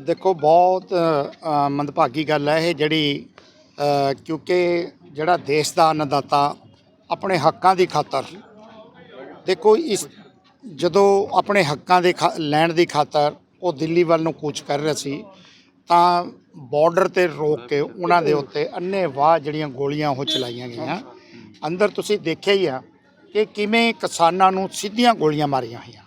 ਦੇਖੋ, ਬਹੁਤ ਮੰਦਭਾਗੀ ਗੱਲ ਹੈ ਇਹ ਜਿਹੜੀ ਕਿਉਂਕਿ ਜਿਹੜਾ ਦੇਸ਼ ਦਾ ਅੰਨਦਾਤਾ ਆਪਣੇ ਹੱਕਾਂ ਦੀ ਖਾਤਰ, ਦੇਖੋ, ਇਸ, ਜਦੋਂ ਆਪਣੇ ਹੱਕਾਂ ਦੇ ਖਾ- ਲੈਣ ਦੀ ਖਾਤਰ ਉਹ ਦਿੱਲੀ ਵੱਲ ਨੂੰ ਕੂਚ ਕਰ ਰਿਹਾ ਸੀ, ਤਾਂ ਬਾਰਡਰ ਤੇ ਰੋਕ ਕੇ ਉਹਨਾਂ ਦੇ ਉੱਤੇ ਅੰਨੇ ਵਾਹ ਜਿਹੜੀਆਂ ਗੋਲੀਆਂ ਉਹ ਚਲਾਈਆਂ ਗਈਆਂ। ਅੰਦਰ ਤੁਸੀਂ ਦੇਖਿਆ ਹੀ ਆ ਕਿ ਕਿਵੇਂ ਕਿਸਾਨਾਂ ਨੂੰ ਸਿੱਧੀਆਂ ਗੋਲੀਆਂ ਮਾਰੀਆਂ ਹੋਈਆਂ।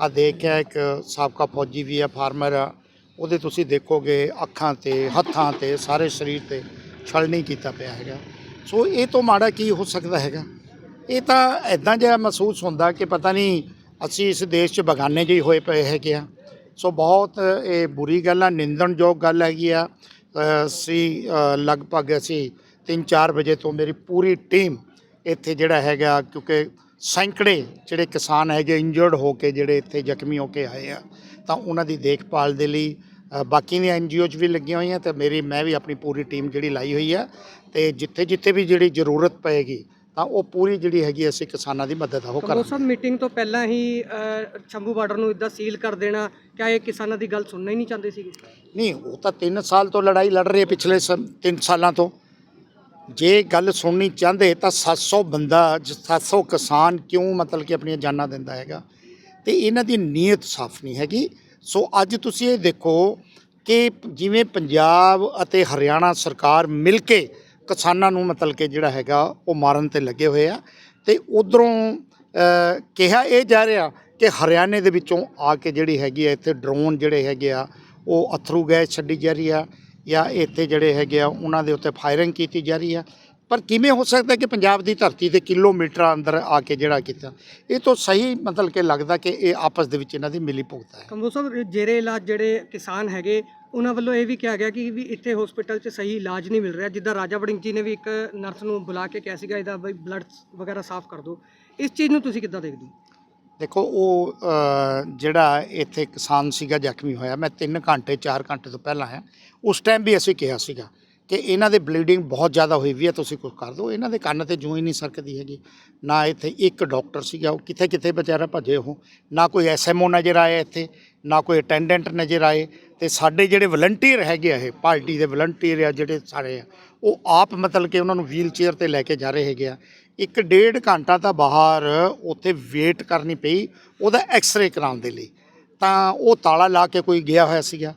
ਆ ਦੇਖਿਆ ਇੱਕ ਸਾਬਕਾ ਫੌਜੀ ਵੀ ਆ, ਫਾਰਮਰ ਆ ਉਹਦੇ ਤੁਸੀਂ ਦੇਖੋਗੇ ਅੱਖਾਂ ਤੇ ਹੱਥਾਂ ਤੇ ਸਾਰੇ ਸਰੀਰ ਤੇ ਛਲਣੀ ਕੀਤਾ ਪਿਆ ਹੈਗਾ। ਸੋ ਇਹ ਤੋਂ ਮਾੜਾ ਕੀ ਹੋ ਸਕਦਾ ਹੈਗਾ? ਇਹ ਤਾਂ ਐਦਾਂ ਜਿਹਾ ਮਹਿਸੂਸ ਹੁੰਦਾ ਕਿ ਪਤਾ ਨਹੀਂ ਅਸੀਂ ਇਸ ਦੇਸ਼ 'ਚ ਬਗਾਨੇ ਜਿਹੇ ਹੋਏ ਪਏ ਹੈਗੇ ਆ। ਸੋ ਬਹੁਤ ਇਹ ਬੁਰੀ ਗੱਲ ਆ ਨਿੰਦਣਯੋਗ ਗੱਲ ਹੈਗੀ ਆ। ਅ, ਅਸੀਂ ਲਗਭਗ ਅਸੀਂ 3-4 ਵਜੇ ਤੋਂ ਮੇਰੀ ਪੂਰੀ ਟੀਮ ਇੱਥੇ ਜਿਹੜਾ ਹੈਗਾ ਕਿਉਂਕਿ ਸੈਂਕੜੇ ਜਿਹੜੇ ਕਿਸਾਨ ਹੈਗੇ ਇੰਜਰਡ ਹੋ ਕੇ ਜਿਹੜੇ ਇੱਥੇ ਜ਼ਖਮੀ ਹੋ ਕੇ ਆਏ ਆ। ਤਾਂ ਉਹਨਾਂ ਦੀ ਦੇਖਭਾਲ ਦੇ ਲਈ ਬਾਕੀ ਦੀਆਂ ਐਨਜੀਓ 'ਚ ਵੀ ਲੱਗੀਆਂ ਹੋਈਆਂ ਤੇ ਮੇਰੀ ਮੈਂ ਵੀ ਆਪਣੀ ਪੂਰੀ ਟੀਮ ਜਿਹੜੀ ਲਾਈ ਹੋਈ ਆ ਤੇ ਜਿੱਥੇ ਜਿੱਥੇ ਵੀ ਜਿਹੜੀ ਜ਼ਰੂਰਤ ਪਏਗੀ ਤਾਂ ਉਹ ਪੂਰੀ ਜਿਹੜੀ ਹੈਗੀ ਅਸੀਂ ਕਿਸਾਨਾਂ ਦੀ ਮਦਦ ਆ ਉਹ ਕਰਾਂਗੇ। ਸਾਹਿਬ ਮੀਟਿੰਗ ਤੋਂ ਪਹਿਲਾਂ ਹੀ ਸ਼ੰਭੂ ਬਾਰਡਰ ਨੂੰ ਇਦਾਂ ਸੀਲ ਕਰ ਦੇਣਾ ਕਿਆ ਇਹ ਕਿਸਾਨਾਂ ਦੀ ਗੱਲ ਸੁਣਨਾ ਹੀ ਨਹੀਂ ਚਾਹੁੰਦੇ ਸੀਗੇ? ਨਹੀਂ ਉਹ ਤਾਂ 3 ਸਾਲ ਤੋਂ ਲੜਾਈ ਲੜ ਰਹੇ ਪਿਛਲੇ 3 ਸਾਲਾਂ ਤੋਂ। ਜੇ ਗੱਲ ਸੁਣਨੀ ਚਾਹੁੰਦੇ ਤਾਂ 700 ਬੰਦਾ ਜ- 700 ਕਿਸਾਨ ਕਿਉਂ ਮਤਲਬ ਕਿ ਆਪਣੀਆਂ ਜਾਨਾਂ ਦਿੰਦਾ ਹੈਗਾ? ਤੇ ਇਹਨਾਂ ਦੀ ਨੀਅਤ ਸਾਫ਼ ਨਹੀਂ ਹੈਗੀ। ਸੋ ਅੱਜ ਤੁਸੀਂ ਇਹ ਦੇਖੋ ਕਿ ਜਿਵੇਂ ਪੰਜਾਬ ਅਤੇ ਹਰਿਆਣਾ ਸਰਕਾਰ ਮਿਲ ਕੇ ਕਿਸਾਨਾਂ ਨੂੰ ਮਤਲਬ ਕਿ ਜਿਹੜਾ ਹੈਗਾ ਉਹ ਮਾਰਨ ਤੇ ਲੱਗੇ ਹੋਏ ਆ ਤੇ ਉਧਰੋਂ ਕਿਹਾ ਇਹ ਜਾ ਰਿਹਾ ਕਿ ਹਰਿਆਣੇ ਦੇ ਵਿੱਚੋਂ ਆ ਕੇ ਜਿਹੜੀ ਹੈਗੀ ਆ ਇੱਥੇ ਡਰੋਨ ਜਿਹੜੇ ਹੈਗੇ ਆ, ਉਹ ਅਥਰੂ ਗੈਸ ਛੱਡੀ ਜਾ ਰਹੀ ਆ ਜਾਂ ਇੱਥੇ ਜਿਹੜੇ ਹੈਗੇ ਆ ਉਹਨਾਂ ਦੇ ਉੱਤੇ ਫਾਇਰਿੰਗ ਕੀਤੀ ਜਾ ਰਹੀ ਆ। ਪਰ ਕਿਵੇਂ ਹੋ ਸਕਦਾ ਕਿ ਪੰਜਾਬ ਦੀ ਧਰਤੀ ਤੇ ਕਿਲੋਮੀਟਰ ਅੰਦਰ ਆ ਕੇ ਜਿਹੜਾ ਕੀਤਾ? ਇਹ ਤੋਂ ਸਹੀ ਮਤਲਬ ਕਿ ਲੱਗਦਾ ਕਿ ਇਹ ਆਪਸ ਦੇ ਵਿੱਚ ਇਹਨਾਂ ਦੀ ਮਿਲੀ ਭੁਗਤ ਹੈ। ਕੰਬੋਜ ਸਾਹਿਬ ਜੇਰੇ ਇਲਾਜ ਜਿਹੜੇ ਕਿਸਾਨ ਹੈਗੇ ਉਹਨਾਂ ਵੱਲੋਂ ਇਹ ਵੀ ਕਿਹਾ ਗਿਆ ਕਿ ਵੀ ਇੱਥੇ ਹਸਪੀਟਲ 'ਚ ਸਹੀ ਇਲਾਜ ਨਹੀਂ ਮਿਲ ਰਿਹਾ। ਜਿੱਦਾਂ ਰਾਜਾ ਵੜਿੰਗ ਜੀ ਨੇ ਵੀ ਇੱਕ ਨਰਸ ਨੂੰ ਬੁਲਾ ਕੇ ਕਿਹਾ ਸੀਗਾ ਇਹਦਾ ਬਈ ਬਲੱਡ ਵਗੈਰਾ ਸਾਫ਼ ਕਰ ਦਿਓ। ਇਸ ਚੀਜ਼ ਨੂੰ ਤੁਸੀਂ ਕਿੱਦਾਂ ਦੇਖਦੇ ਹੋ? ਦੇਖੋ ਉਹ ਜਿਹੜਾ ਇੱਥੇ ਕਿਸਾਨ ਸੀਗਾ ਜ਼ਖਮੀ ਹੋਇਆ। ਮੈਂ 3 ਘੰਟੇ 4 ਘੰਟੇ ਤੋਂ ਪਹਿਲਾਂ ਆਇਆ। ਉਸ ਟਾਈਮ ਵੀ ਅਸੀਂ ਕਿਹਾ ਸੀਗਾ ਕਿ ਇਹਨਾਂ ਦੇ ਬਲੀਡਿੰਗ ਬਹੁਤ ਜ਼ਿਆਦਾ ਹੋਈ ਵੀ ਹੈ ਤੁਸੀਂ ਕੁਝ ਕਰ ਦਿਓ। ਇਹਨਾਂ ਦੇ ਕੰਨ ਤੇ ਜੂੰ ਹੀ ਨਹੀਂ ਸਰਕਦੀ ਹੈਗੀ। ਨਾ ਇੱਥੇ ਇੱਕ ਡਾਕਟਰ ਸੀਗਾ, ਉਹ ਕਿੱਥੇ ਕਿੱਥੇ ਵਿਚਾਰਾ ਭੱਜੇ ਉਹ। ਨਾ ਕੋਈ ਐਸਐਮਓ ਨਜ਼ਰ ਆਇਆ ਇੱਥੇ, ਨਾ ਕੋਈ ਅਟੈਂਡੈਂਟ ਨਜ਼ਰ ਆਏ। ਤੇ ਸਾਡੇ ਜਿਹੜੇ ਵਲੰਟੀਅਰ ਹੈਗੇ ਆ ਇਹ, ਪਾਰਟੀ ਦੇ ਵਲੰਟੀਅਰ ਆ ਜਿਹੜੇ ਸਾਰੇ ਆ, ਉਹ ਆਪ ਮਤਲਬ ਕਿ ਉਹਨਾਂ ਨੂੰ ਵੀਲ ਚੇਅਰ ਤੇ ਲੈ ਕੇ ਜਾ ਰਹੇ ਹੈਗੇ ਆ। ਇੱਕ ਡੇਢ ਘੰਟਾ ਤਾਂ ਬਾਹਰ ਉੱਥੇ ਵੇਟ ਕਰਨੀ ਪਈ, ਉਹਦਾ ਐਕਸ-ਰੇ ਕਰਾਉਣ ਦੇ ਲਈ। ਤਾਂ ਉਹ ਤਾਲਾ ਲਾ ਕੇ ਕੋਈ ਗਿਆ ਹੋਇਆ ਸੀਗਾ।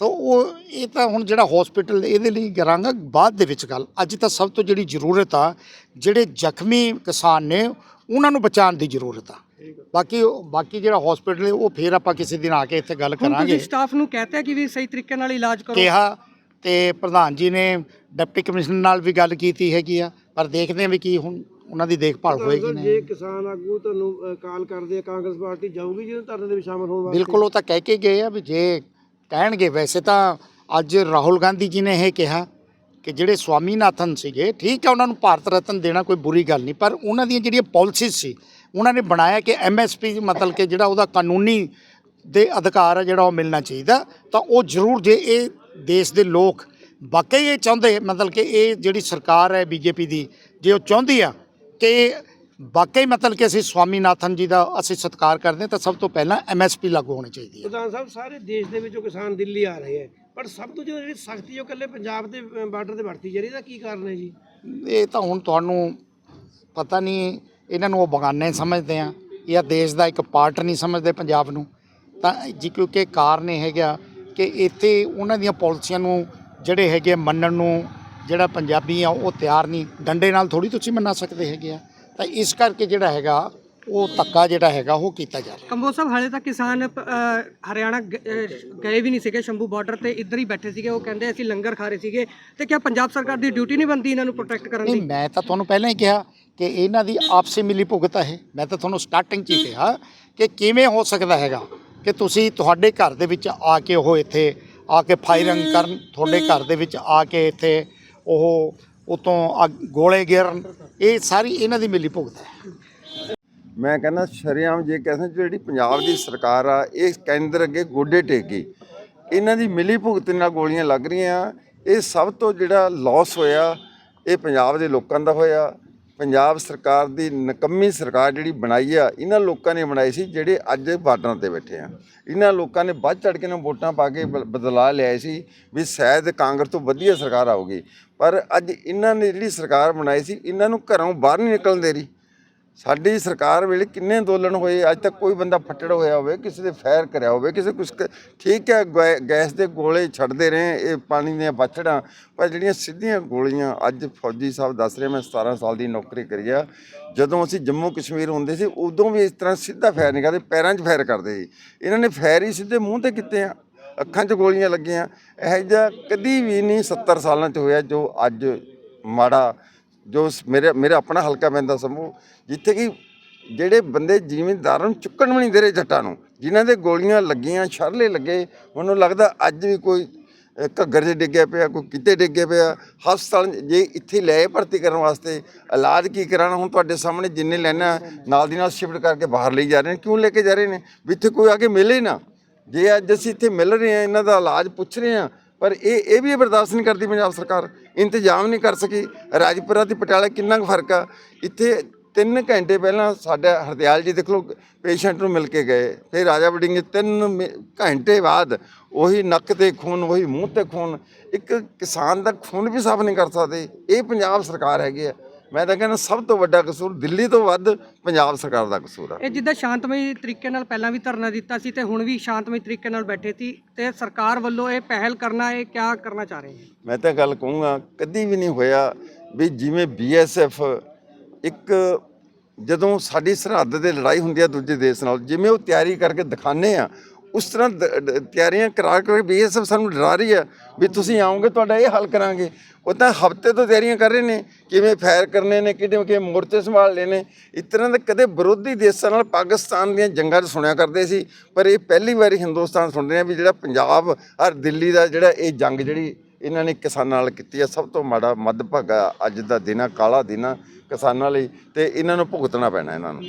ਤਾਂ ਉਹ ਇਹ ਤਾਂ ਹੁਣ ਜਿਹੜਾ ਹਸਪੀਟਲ ਇਹਦੇ ਲਈ ਕਰਾਂਗਾ ਬਾਅਦ ਦੇ ਵਿੱਚ ਗੱਲ। ਅੱਜ ਤਾਂ ਸਭ ਤੋਂ ਜਿਹੜੀ ਜ਼ਰੂਰਤ ਆ ਜਿਹੜੇ ਜ਼ਖਮੀ ਕਿਸਾਨ ਨੇ ਉਹਨਾਂ ਨੂੰ ਬਚਾਉਣ ਦੀ ਜ਼ਰੂਰਤ ਆ। ਬਾਕੀ ਬਾਕੀ ਜਿਹੜਾ ਹਸਪੀਟਲ ਹੈ ਉਹ ਫੇਰ ਆਪਾਂ ਕਿਸੇ ਦਿਨ ਆ ਕੇ ਇੱਥੇ ਗੱਲ ਕਰਾਂਗੇ। ਸਟਾਫ ਨੂੰ ਕਹਤਾ ਕਿ ਵੀ ਸਹੀ ਤਰੀਕੇ ਨਾਲ ਇਲਾਜ ਕਰੋ। ਕਿਹਾ ਤੇ ਪ੍ਰਧਾਨ ਜੀ ਨੇ ਡਿਪਟੀ ਕਮਿਸ਼ਨਰ ਨਾਲ ਵੀ ਗੱਲ ਕੀਤੀ ਹੈਗੀ ਆ ਪਰ ਦੇਖਦੇ ਆ ਵੀ ਕੀ ਹੁਣ ਉਹਨਾਂ ਦੀ ਦੇਖਭਾਲ ਹੋਏਗੀ ਜੇ ਨਹੀਂ। ਕਿਸਾਨ ਆਗੂ ਤੁਹਾਨੂੰ ਕਾਲ ਕਰਦੇ ਆ ਕਾਂਗਰਸ ਪਾਰਟੀ ਜਾਊਗੀ ਜਿਹਨੂੰ ਧਰਨੇ ਦੇ ਵਿੱਚ ਸ਼ਾਮਲ ਹੋਣ ਵਾਸਤੇ? ਬਿਲਕੁਲ ਉਹ ਤਾਂ ਕਹਿ ਕੇ ਗਏ ਆ ਵੀ ਜੇ ਕਹਿਣਗੇ, ਵੈਸੇ ਤਾਂ ਅੱਜ ਰਾਹੁਲ ਗਾਂਧੀ ਜੀ ਨੇ ਇਹ ਕਿਹਾ ਕਿ ਜਿਹੜੇ ਸਵਾਮੀਨਾਥਨ ਸੀਗੇ, ਠੀਕ ਹੈ, ਉਹਨਾਂ ਨੂੰ ਭਾਰਤ ਰਤਨ ਦੇਣਾ ਕੋਈ ਬੁਰੀ ਗੱਲ ਨਹੀਂ, ਪਰ ਉਹਨਾਂ ਦੀਆਂ ਜਿਹੜੀਆਂ ਪਾਲਿਸੀਜ਼ ਸੀ, ਉਹਨਾਂ ਨੇ ਬਣਾਇਆ ਕਿ ਐਮਐਸਪੀ ਮਤਲਬ ਕਿ ਜਿਹੜਾ ਉਹਦਾ ਕਾਨੂੰਨੀ ਦੇ ਅਧਿਕਾਰ ਆ, ਜਿਹੜਾ ਉਹ ਮਿਲਣਾ ਚਾਹੀਦਾ, ਤਾਂ ਉਹ ਜ਼ਰੂਰ ਜੇ ਇਹ ਦੇਸ਼ ਦੇ ਲੋਕ ਵਾਕਈ ਇਹ ਚਾਹੁੰਦੇ, ਮਤਲਬ ਕਿ ਇਹ ਜਿਹੜੀ ਸਰਕਾਰ ਹੈ, ਬੀਜੇਪੀ ਦੀ, ਜੇ ਉਹ ਚਾਹੁੰਦੀ ਆ ਕਿ ਵਾਕਈ ਮਤਲਬ ਕਿ ਅਸੀਂ ਸਵਾਮੀਨਾਥਨ ਜੀ ਦਾ ਅਸੀਂ ਸਤਿਕਾਰ ਕਰਦੇ ਹਾਂ ਤਾਂ ਸਭ ਤੋਂ ਪਹਿਲਾਂ ਐਮਐਸਪੀ ਲਾਗੂ ਹੋਣੀ ਚਾਹੀਦੀ ਹੈ। ਪ੍ਰਧਾਨ ਸਾਹਿਬ ਸਾਰੇ ਦੇਸ਼ ਦੇ ਵਿੱਚੋਂ ਕਿਸਾਨ ਦਿੱਲੀ ਆ ਰਹੇ ਹੈ ਪਰ ਸਭ ਤੋਂ ਜ਼ਿਆਦਾ ਜਿਹੜੀ ਸਖਤੀ ਉਹ ਇਕੱਲੇ ਪੰਜਾਬ ਦੇ ਬਾਰਡਰ ਤੇ ਵਰਤੀ ਜਾ ਰਹੀ ਇਹਦਾ ਕੀ ਕਾਰਨ ਹੈ ਜੀ? ਇਹ ਤਾਂ ਹੁਣ ਤੁਹਾਨੂੰ ਪਤਾ ਨਹੀਂ ਇਹਨਾਂ ਨੂੰ ਉਹ ਬਗਾਨੇ ਸਮਝਦੇ ਆ ਜਾਂ ਦੇਸ਼ ਦਾ ਇੱਕ ਪਾਰਟ ਨਹੀਂ ਸਮਝਦੇ ਪੰਜਾਬ ਨੂੰ। ਤਾਂ ਜੀ ਕਿਉਂਕਿ ਕਾਰਨ ਇਹ ਹੈਗਾ ਕਿ ਇੱਥੇ ਉਹਨਾਂ ਦੀਆਂ ਪਾਲਿਸੀਆਂ ਨੂੰ ਜਿਹੜੇ ਹੈਗੇ ਮੰਨਣ ਨੂੰ ਜਿਹੜਾ ਪੰਜਾਬੀ ਆ ਉਹ ਤਿਆਰ ਨਹੀਂ। ਡੰਡੇ ਨਾਲ ਥੋੜੀ ਤੁਸੀਂ ਮੰਨਾ ਸਕਦੇ ਹੈਗੇ ਆ। ਤਾਂ ਇਸ ਕਰਕੇ ਜਿਹੜਾ ਹੈਗਾ ਉਹ ਧੱਕਾ ਜਿਹੜਾ ਹੈਗਾ ਉਹ ਕੀਤਾ ਜਾ ਰਿਹਾ। ਕੰਬੋਜ ਸਾਹਿਬ ਹਾਲੇ ਤੱਕ ਕਿਸਾਨ ਅ, ਹਰਿਆਣਾ ਗ- ਅ, ਗਏ ਵੀ ਨਹੀਂ ਸੀਗੇ ਸ਼ੰਭੂ ਬਾਰਡਰ ਤੇ ਇੱਧਰ ਹੀ ਬੈਠੇ ਸੀਗੇ ਉਹ ਕਹਿੰਦੇ ਅਸੀਂ ਲੰਗਰ ਖਾ ਰਹੇ ਸੀਗੇ। ਤੇ ਕਿਆ ਪੰਜਾਬ ਸਰਕਾਰ ਦੀ ਡਿਊਟੀ ਨਹੀਂ ਬਣਦੀ ਇਹਨਾਂ ਨੂੰ ਪ੍ਰੋਟੈਕਟ ਕਰਨ ਨਹੀਂ ਦੀ ਮੈਂ ਤਾਂ ਤੁਹਾਨੂੰ ਪਹਿਲਾਂ ਹੀ ਕਿਹਾ ਕਿ ਇਹਨਾਂ ਦੀ ਆਪਸੀ ਮਿਲੀ ਭੁਗਤ ਹੈ। ਮੈਂ ਤਾਂ ਤੁਹਾਨੂੰ ਸਟਾਰਟਿੰਗ 'ਚ ਹੀ ਕਿਹਾ ਕਿ ਕਿਵੇਂ ਹੋ ਸਕਦਾ ਹੈਗਾ ਕਿ ਤੁਸੀਂ ਤੁਹਾਡੇ ਘਰ ਦੇ ਵਿੱਚ ਆ ਕੇ ਉਹ ਇੱਥੇ ਆ ਕੇ ਫਾਇਰਿੰਗ ਕਰਨ ਤੁਹਾਡੇ ਘਰ ਦੇ ਵਿੱਚ ਆ ਕੇ ਇੱਥੇ ਉਹ ਉਤੋਂ ਗੋਲੇ ਗੇਰਨ, ਇਹ ਸਾਰੀ ਇਹਨਾਂ ਦੀ ਮਿਲੀ ਭੁਗਤ ਹੈ। ਮੈਂ ਕਹਿੰਦਾ ਸ਼ਰੇਆਮ ਜੇ ਕਹਿੰਦੇ ਜਿਹੜੀ ਪੰਜਾਬ ਦੀ ਸਰਕਾਰ ਆ, ਇਹ ਕੇਂਦਰ ਅੱਗੇ ਗੋਡੇ ਟੇਕ, ਇਹਨਾਂ ਦੀ ਮਿਲੀ ਭੁਗਤ ਨਾਲ ਗੋਲੀਆਂ ਲੱਗ ਰਹੀਆਂ, ਇਹ ਸਭ ਤੋਂ ਜਿਹੜਾ ਲਾਸ ਹੋਇਆ, ਇਹ ਪੰਜਾਬ ਦੇ ਲੋਕਾਂ ਦਾ ਹੋਇਆ ਪੰਜਾਬ ਸਰਕਾਰ ਦੀ ਨਕੰਮੀ ਸਰਕਾਰ ਜਿਹੜੀ ਬਣਾਈ ਆ, ਇਹਨਾਂ ਲੋਕਾਂ ਨੇ ਬਣਾਈ ਸੀ ਜਿਹੜੇ ਅੱਜ ਬਾਰਡਰਾਂ ਤੇ ਬੈਠੇ ਆ। ਇਹਨਾਂ ਲੋਕਾਂ ਨੇ ਵੱਧ ਚੜ ਕੇ ਨਾ ਵੋਟਾਂ ਪਾ ਕੇ ਬ- ਬਦਲਾਅ ਲਿਆਏ ਸੀ ਵੀ ਸ਼ਾਇਦ ਕਾਂਗਰਸ ਤੋਂ ਵਧੀਆ ਸਰਕਾਰ ਆਊਗੀ। ਪਰ ਅੱਜ ਇਹਨਾਂ ਨੇ ਜਿਹੜੀ ਸਰਕਾਰ ਬਣਾਈ ਸੀ, ਇਹਨਾਂ ਨੂੰ ਘਰੋਂ ਬਾਹਰ ਨਹੀਂ ਨਿਕਲਣ ਦੇ ਰਹੀ। ਸਾਡੀ ਸਰਕਾਰ ਵੇਲੇ ਕਿੰਨੇ ਅੰਦੋਲਨ ਹੋਏ, ਅੱਜ ਤੱਕ ਕੋਈ ਬੰਦਾ ਫੱਟੜ ਹੋਇਆ ਹੋਵੇ, ਕਿਸੇ ਦੇ ਫੈਰ ਕਰਿਆ ਹੋਵੇ, ਕਿਸੇ ਕੁਛ ਠੀਕ ਹੈ, ਗੈ- ਗੈਸ ਦੇ ਗੋਲੇ ਛੱਡਦੇ ਰਹੇ, ਇਹ ਪਾਣੀ ਦੀਆਂ ਬਛੜਾਂ, ਪਰ ਜਿਹੜੀਆਂ ਸਿੱਧੀਆਂ ਗੋਲੀਆਂ ਅੱਜ ਫੌਜੀ ਸਾਹਿਬ ਦੱਸ ਰਹੇ, ਮੈਂ 17 ਸਾਲ ਦੀ ਨੌਕਰੀ ਕਰੀ ਆ, ਜਦੋਂ ਅਸੀਂ ਜੰਮੂ ਕਸ਼ਮੀਰ ਹੁੰਦੇ ਸੀ, ਉਦੋਂ ਵੀ ਇਸ ਤਰ੍ਹਾਂ ਸਿੱਧਾ ਫੈਰ ਨਹੀਂ ਕਰਦੇ, ਪੈਰਾਂ 'ਚ ਫੈਰ ਕਰਦੇ ਸੀ। ਇਹਨਾਂ ਨੇ ਫੈਰ ਹੀ ਸਿੱਧੇ ਮੂੰਹ ਤੇ ਕੀਤੇ ਆ, ਅੱਖਾਂ 'ਚ ਗੋਲੀਆਂ ਲੱਗੀਆਂ, ਇਹੋ ਜਿਹਾ ਕਦੀ ਵੀ ਨਹੀਂ 70 ਸਾਲਾਂ 'ਚ ਹੋਇਆ ਜੋ ਅੱਜ ਮਾੜਾ ਜੋ ਸ- ਮੇਰੇ, ਮੇਰਾ ਆਪਣਾ ਹਲਕਾ ਪੈਂਦਾ ਸਮੂਹ, ਜਿੱਥੇ ਕਿ ਜਿਹੜੇ ਬੰਦੇ ਜ਼ਿਮੀਂਦਾਰਾਂ ਨੂੰ ਚੁੱਕਣ ਵੀ ਨਹੀਂ ਦੇ ਰਹੇ ਜੱਟਾਂ ਨੂੰ, ਜਿਨ੍ਹਾਂ ਦੇ ਗੋਲੀਆਂ ਲੱਗੀਆਂ ਸ਼ਰਲੇ ਲੱਗੇ, ਮੈਨੂੰ ਲੱਗਦਾ ਅੱਜ ਵੀ ਕੋਈ ਘੱਗਰ 'ਚ ਡਿੱਗਿਆ ਪਿਆ, ਕੋਈ ਕਿਤੇ ਡਿੱਗਿਆ ਪਿਆ, ਹਸਪਤਾਲ ਜੇ ਇੱਥੇ ਲੈ ਭਰਤੀ ਕਰਨ ਵਾਸਤੇ, ਇਲਾਜ ਕੀ ਕਰਾਉਣਾ, ਹੁਣ ਤੁਹਾਡੇ ਸਾਹਮਣੇ ਜਿੰਨੇ ਲੈਣਾ, ਨਾਲ ਦੀ ਨਾਲ ਸ਼ਿਫਟ ਕਰਕੇ ਬਾਹਰ ਲਈ ਜਾ ਰਹੇ ਨੇ, ਕਿਉਂ ਲੈ ਕੇ ਜਾ ਰਹੇ ਨੇ? ਵੀ ਇੱਥੇ ਕੋਈ ਆ ਕੇ ਮਿਲੇ ਨਾ। ਜੇ ਅੱਜ ਅਸੀਂ ਇੱਥੇ ਮਿਲ ਰਹੇ ਹਾਂ, ਇਹਨਾਂ ਦਾ ਇਲਾਜ ਪੁੱਛ ਰਹੇ ਹਾਂ ਪਰ ਇਹ ਇਹ ਵੀ ਬਰਦਾਸ਼ਤ ਨਹੀਂ ਕਰਦੀ ਪੰਜਾਬ ਸਰਕਾਰ। ਇੰਤਜ਼ਾਮ ਨਹੀਂ ਕਰ ਸਕੀ। ਰਾਜਪੁਰਾ ਤੇ ਪਟਿਆਲਾ ਕਿੰਨਾ ਕੁ ਫ਼ਰਕ ਆ? ਇੱਥੇ 3 ਘੰਟੇ ਪਹਿਲਾਂ ਸਾਡਾ ਹਰਦਿਆਲ ਜੀ ਦੇਖ ਲਓ, ਪੇਸ਼ੈਂਟ ਨੂੰ ਮਿਲ ਕੇ ਗਏ। ਫਿਰ ਰਾਜਾ ਵੜਿੰਗ 3 ਘੰਟੇ ਬਾਅਦ ਉਹੀ ਨੱਕ ਤੇ ਖੂਨ, ਉਹੀ ਮੂੰਹ ਤੇ ਖੂਨ, ਇੱਕ ਕਿਸਾਨ ਦਾ ਖੂਨ ਵੀ ਸਾਫ਼ ਨਹੀਂ ਕਰ ਸਕਦੇ। ਇਹ ਪੰਜਾਬ ਸਰਕਾਰ ਹੈਗੀ ਆ। ਮੈਂ ਤਾਂ ਕਹਿੰਦਾ ਸਭ ਤੋਂ ਵੱਡਾ ਕਸੂਰ ਦਿੱਲੀ ਤੋਂ ਵੱਧ ਪੰਜਾਬ ਸਰਕਾਰ ਦਾ ਕਸੂਰ ਆ। ਇਹ ਜਿੱਦਾਂ ਸ਼ਾਂਤਮਈ ਤਰੀਕੇ ਨਾਲ ਪਹਿਲਾਂ ਵੀ ਧਰਨਾ ਦਿੱਤਾ ਸੀ ਤੇ ਹੁਣ ਵੀ ਸ਼ਾਂਤਮਈ ਤਰੀਕੇ ਨਾਲ ਬੈਠੇ ਸੀ ਤੇ ਸਰਕਾਰ ਵੱਲੋਂ ਇਹ ਪਹਿਲ ਕਰਨਾ ਇਹ ਕਿਆ ਕਰਨਾ ਚਾਹ ਰਹੇ ਹੈ? ਮੈਂ ਤਾਂ ਗੱਲ ਕਹੂੰਗਾ ਕਦੀ ਵੀ ਨਹੀਂ ਹੋਇਆ ਵੀ ਜਿਵੇਂ ਬੀਐਸਐਫ ਇੱਕ ਜਦੋਂ ਸਾਡੀ ਸਰਹੱਦ ਤੇ ਲੜਾਈ ਹੁੰਦੀ ਆ ਦੂਜੇ ਦੇਸ਼ ਨਾਲ ਜਿਵੇਂ ਉਹ ਤਿਆਰੀ ਕਰਕੇ ਦਿਖਾਣੇ ਆ ਉਸ ਤਰ੍ਹਾਂ ਦ- ਤਿਆਰੀਆਂ ਕਰਾ ਕੇ ਬੀਐਸਐਫ ਸਾਨੂੰ ਡਰਾ ਰਹੀ ਆ ਵੀ ਤੁਸੀਂ ਆਓਗੇ, ਤੁਹਾਡਾ ਇਹ ਹੱਲ ਕਰਾਂਗੇ। ਉਹ ਤਾਂ ਹਫ਼ਤੇ ਤੋਂ ਤਿਆਰੀਆਂ ਕਰ ਰਹੇ ਨੇ, ਕਿਵੇਂ ਫਾਇਰ ਕਰਨੇ ਨੇ ਕਿਵੇਂ ਕਿਵੇਂ ਮੋਰਚੇ ਸੰਭਾਲ ਲੈਣੇ ਇਸ ਤਰ੍ਹਾਂ ਦੇ ਕਦੇ ਵਿਰੋਧੀ ਦੇਸ਼ਾਂ ਨਾਲ ਪਾਕਿਸਤਾਨ ਦੀਆਂ ਜੰਗਾਂ 'ਚ ਸੁਣਿਆ ਕਰਦੇ ਸੀ, ਪਰ ਇਹ ਪਹਿਲੀ ਵਾਰੀ ਹਿੰਦੁਸਤਾਨ ਸੁਣ ਰਿਹਾ ਵੀ ਜਿਹੜਾ ਪੰਜਾਬ ਔਰ ਦਿੱਲੀ ਦਾ ਜਿਹੜਾ ਇਹ ਜੰਗ ਜਿਹੜੀ ਇਹਨਾਂ ਨੇ ਕਿਸਾਨਾਂ ਨਾਲ ਕੀਤੀ ਆ, ਸਭ ਤੋਂ ਮਾੜਾ ਮੱਧਭਾਗਾ ਅੱਜ ਦਾ ਦਿਨ ਆ, ਕਾਲਾ ਦਿਨ ਆ ਕਿਸਾਨਾਂ ਲਈ, ਤੇ ਇਹਨਾਂ ਨੂੰ ਭੁਗਤਣਾ ਪੈਣਾ ਇਹਨਾਂ ਨੂੰ।